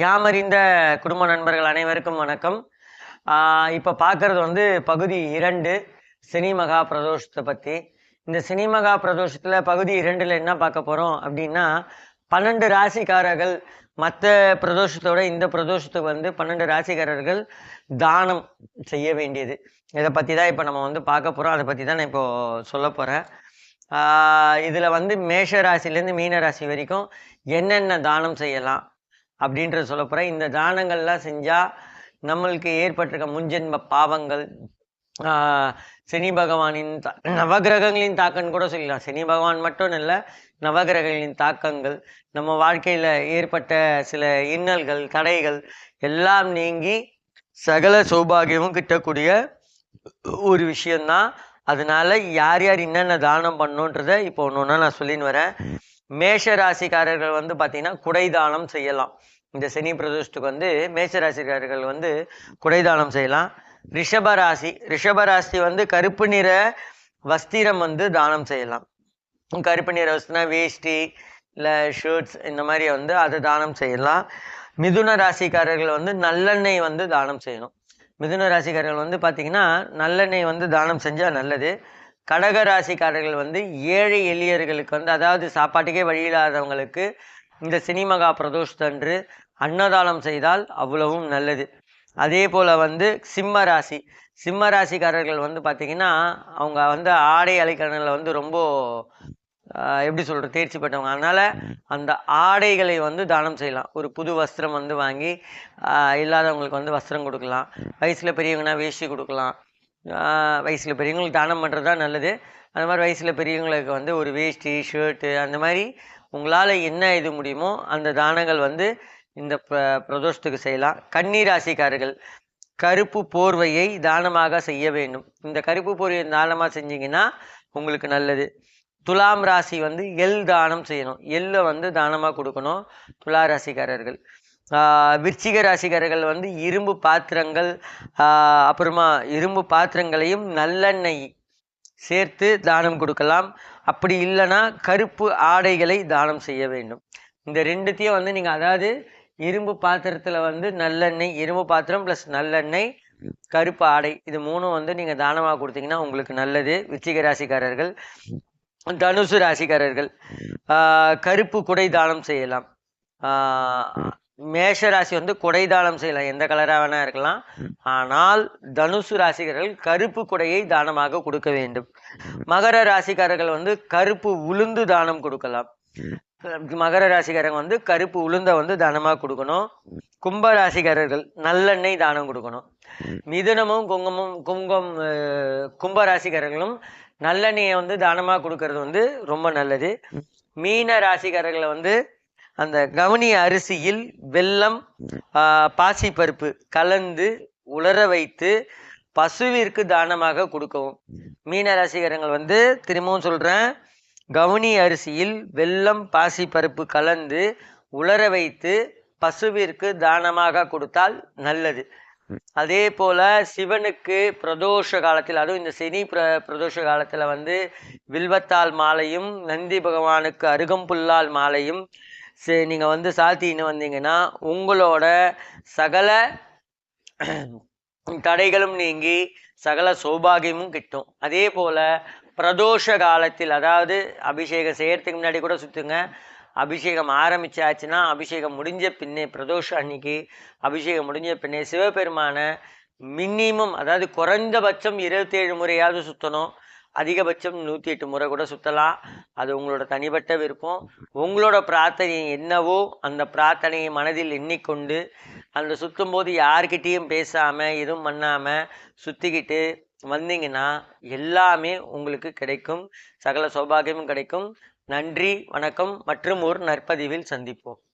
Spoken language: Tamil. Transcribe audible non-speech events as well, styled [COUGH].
யாமறிந்த குடும்ப நண்பர்கள் அனைவருக்கும் வணக்கம். இப்போ பார்க்குறது பார்க்கறது வந்து பகுதி இரண்டு சினிமகா பிரதோஷத்தை பற்றி இந்த சினிமகா பிரதோஷத்தில் பகுதி இரண்டில் என்ன பார்க்க போகிறோம் அப்படின்னா பன்னெண்டு ராசிக்காரர்கள் மற்ற பிரதோஷத்தோட இந்த பிரதோஷத்துக்கு வந்து பன்னெண்டு ராசிக்காரர்கள் தானம் செய்ய வேண்டியது. இதை பற்றி தான் இப்போ நம்ம வந்து பார்க்க போகிறோம் அதை பற்றி தான் நான் இப்போ சொல்ல போகிறேன் இதில் வந்து மேஷ ராசிலேருந்து மீன ராசி வரைக்கும் என்னென்ன தானம் செய்யலாம்? அப்படின்றத சொல்ல போறேன் இந்த தானங்கள்லாம் செஞ்சால் நம்மளுக்கு ஏற்பட்டிருக்க முன்ஜென்ம பாவங்கள் சனி பகவானின் தா- நவகிரகங்களின் தாக்கம்னு கூட சொல்லலாம். சனி பகவான் மட்டும் இல்லை நவகிரகங்களின் தாக்கங்கள் நம்ம வாழ்க்கையில் ஏற்பட்ட சில இன்னல்கள் தடைகள் எல்லாம் நீங்கி சகல சௌபாகியமும் கிட்டக்கூடிய ஒரு விஷயந்தான் அதனால யார் யார் என்னென்ன தானம் பண்ணுன்றதை இப்போ ஒன்று ஒன்றா நான் சொல்லின்னு வரேன். மேஷ ராசிக்காரர்கள் வந்து பார்த்தீங்கன்னா குடைதானம் செய்யலாம். இந்த சனி பிரதோஷத்துக்கு வந்து மேஷ ராசிக்காரர்கள் வந்து குடைதானம் செய்யலாம். ரிஷப ராசி வந்து கருப்பு நிற வஸ்திரம் வந்து தானம் செய்யலாம். கருப்பு நிற வஸ்திரம்னா வேஷ்டி இல்லை ஷர்ட்ஸ் இந்த மாதிரி வந்து அதை தானம் செய்யலாம். மிதுன ராசிக்காரர்கள் வந்து நல்லெண்ணெய் வந்து தானம் செய்யணும். மிதுன ராசிக்காரர்கள் வந்து பார்த்தீங்கன்னா நல்லெண்ணெய் வந்து தானம் செஞ்சால் நல்லது. கடக ராசிக்காரர்கள் வந்து ஏழை எளியர்களுக்கு வந்து அதாவது சாப்பாட்டுக்கே வழி இல்லாதவங்களுக்கு இந்த சினிமகா பிரதோஷத்தன்று அன்னதானம் செய்தால் அவ்வளவும் நல்லது. அதே போல் வந்து சிம்ம ராசி. சிம்ம ராசிக்காரர்கள் வந்து பார்த்தீங்கன்னா அவங்க வந்து ஆடை அலைக்கடனில் வந்து ரொம்ப எப்படி சொல்கிறது தேர்ச்சி பெற்றவங்க. அதனால் அந்த ஆடைகளை வந்து தானம் செய்யலாம். ஒரு புது வஸ்திரம் வந்து வாங்கி இல்லாதவங்களுக்கு வந்து வஸ்திரம் கொடுக்கலாம். வயசில் பெரியவங்கன்னா வேஷ்டி கொடுக்கலாம். வயசில் பெரியவங்களுக்கு தானம் பண்ணுறது தான் நல்லது. அந்த மாதிரி வயசில் பெரியவங்களுக்கு வந்து ஒரு வேஷ்டி ஷர்ட்டு அந்த மாதிரி உங்களால் என்ன இது முடியுமோ அந்த தானங்கள் வந்து இந்த பிர- பிரதோஷத்துக்கு செய்யலாம். கன்னி ராசிக்காரர்கள் கருப்பு போர்வையை தானமாக செய்ய வேண்டும். இந்த கருப்பு போர்வையை தானமாக செஞ்சீங்கன்னா உங்களுக்கு நல்லது. துலாம் ராசி வந்து எள் தானம் செய்யணும். எள்ளை வந்து தானமாக கொடுக்கணும் துலா ராசிக்காரர்கள் விருச்சிக ராசிக்காரர்கள் வந்து இரும்பு பாத்திரங்கள் அப்புறமா இரும்பு பாத்திரங்களையும் நல்லெண்ணெய் சேர்த்து தானம் கொடுக்கலாம். அப்படி இல்லைன்னா கருப்பு ஆடைகளை தானம் செய்ய வேண்டும். இந்த ரெண்டுத்தையும் வந்து நீங்கள் அதாவது இரும்பு பாத்திரத்தில் வந்து நல்லெண்ணெய் இரும்பு பாத்திரம் ப்ளஸ் நல்லெண்ணெய் கருப்பு ஆடை இது மூணும் வந்து நீங்கள் தானமாக கொடுத்தீங்கன்னா உங்களுக்கு நல்லது. விச்சிக ராசிக்காரர்கள் தனுசு ராசிக்காரர்கள் கருப்பு குடை தானம் செய்யலாம். மேஷ ராசி வந்து குடை தானம் செய்யலாம். எந்த கலராக வேணா இருக்கலாம். ஆனால் தனுசு ராசிக்காரர்கள் கருப்பு குடையை தானமாக கொடுக்க வேண்டும். மகர ராசிக்காரர்கள் வந்து கருப்பு உளுந்து தானம் கொடுக்கலாம். மகர ராசிக்காரங்க வந்து கருப்பு உளுந்த வந்து தானமாக கொடுக்கணும். கும்ப ராசிக்காரர்கள் நல்லெண்ணெய் தானம் கொடுக்கணும். மிதுனமும் குங்குமம் குங்கம் கும்ப ராசிக்காரர்களும் நல்லெண்ணெயை வந்து தானமாக கொடுக்கறது வந்து ரொம்ப நல்லது. மீன ராசிக்காரர்களை வந்து அந்த கவனி அரிசியில் வெல்லம் பாசிப்பருப்பு கலந்து உலர வைத்து பசுவிற்கு தானமாக கொடுக்கவும். மீன ரசிகரங்கள் வந்து திரும்பவும் சொல்கிறேன் கவுனி அரிசியில் வெல்லம் பாசிப்பருப்பு கலந்து உலர வைத்து பசுவிற்கு தானமாக கொடுத்தால் நல்லது. அதே போல சிவனுக்கு பிரதோஷ காலத்தில் அதுவும் இந்த சனி பிர பிரதோஷ காலத்தில் வந்து வில்வத்தால் மாலையும் நந்தி பகவானுக்கு அருகம்புல்லால் மாலையும் சே- நீங்கள் வந்து சாத்தின்னு வந்தீங்கன்னா உங்களோட சகல [CLEARS THROAT] தடைகளும் நீங்கி சகல சௌபாகியமும் கிட்டும். அதே போல் பிரதோஷ காலத்தில் அதாவது அபிஷேகம் செய்யறதுக்கு முன்னாடி கூட சுற்றுங்க அபிஷேகம் ஆரம்பிச்சாச்சுன்னா அபிஷேகம் முடிஞ்ச பின்னே பிரதோஷம் அன்னைக்கு அபிஷேகம் முடிஞ்ச பின்னே சிவபெருமான மினிமம் அதாவது குறைந்தபட்சம் இருபத்தேழு முறையாவது சுற்றணும் அதிகபட்சம் நூற்றி எட்டு முறை கூட சுற்றலாம் அது உங்களோட தனிப்பட்ட விருப்பம். உங்களோட பிரார்த்தனை என்னவோ அந்த பிரார்த்தனையை மனதில் எண்ணிக்கொண்டு அந்த சுற்றும் போது யார்கிட்டேயும் பேசாமல் எதுவும் பண்ணாமல் சுற்றிக்கிட்டு வந்தீங்கன்னா எல்லாமே உங்களுக்கு கிடைக்கும். சகல சௌபாகியமும் கிடைக்கும். நன்றி வணக்கம் மற்றும் ஒரு நற்பதிவில் சந்திப்போம்.